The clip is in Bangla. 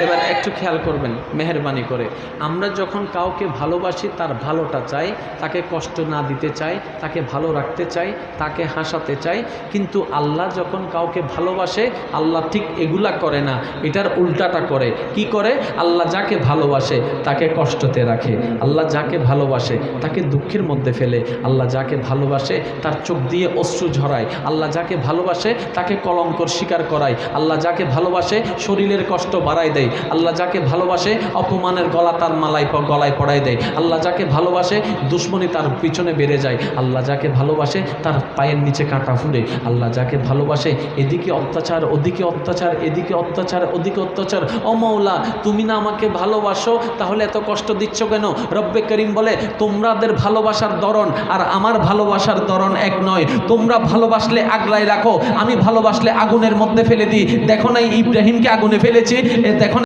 এবার একটু খেয়াল করবেন, মেহরবানি করে। আমরা যখন কাউকে ভালোবাসি, তার ভালোটা চাই, তাকে কষ্ট না দিতে চাই, তাকে ভালো রাখতে চাই, তাকে হাসাতে চাই, কিন্তু আল্লাহ যখন কাউকে ভালোবাসে, আল্লাহ ঠিক এগুলা করে না, এটার উল্টাটা করে। কি করে? আল্লাহ যাকে ভালোবাসে, তাকে কষ্টতে রাখে। আল্লাহ যাকে ভালোবাসে, তাকে দুঃখের মধ্যে ফেলে। আল্লাহ যাকে ভালোবাসে, তার চোখ দিয়ে অশ্রু ঝরায়। আল্লাহ যাকে ভালোবাসে, তাকে কলঙ্কর স্বীকার করায়। আল্লাহ যাকে ভালোবাসে, শরীরের কষ্ট বাড়ায় দেয়। আল্লাহ যাকে ভালোবাসে, অপমানের গলা তার মালাই গলায় পড়ায় দেয়। আল্লাহ যাকে ভালোবাসে, দুশ্মনী তার পিছনে বেড়ে যায়। আল্লাহ যাকে ভালোবাসে, তার পায়ের নিচে কাঁটা ফুটে আল্লাহ যাকে ভালোবাসে, এদিকে অত্যাচার, ওদিকে অত্যাচার, এদিকে অত্যাচার, ওদিকে অত্যাচার। ও মৌলা, তুমি না আমাকে ভালোবাসো, তাহলে এত কষ্ট দিচ্ছ কেন? রব্বে করিম বলে তোমাদের ভালোবাসার দরণ আর আমার ভালোবাসার দরণ এক নয়। তোমরা ভালোবাসলে আগলায় রাখো, আমি ভালোবাসলে আগুনের মধ্যে ফেলে দিই। দেখো না ইব্রাহিমকে আগুনে ফেলেছি দেখো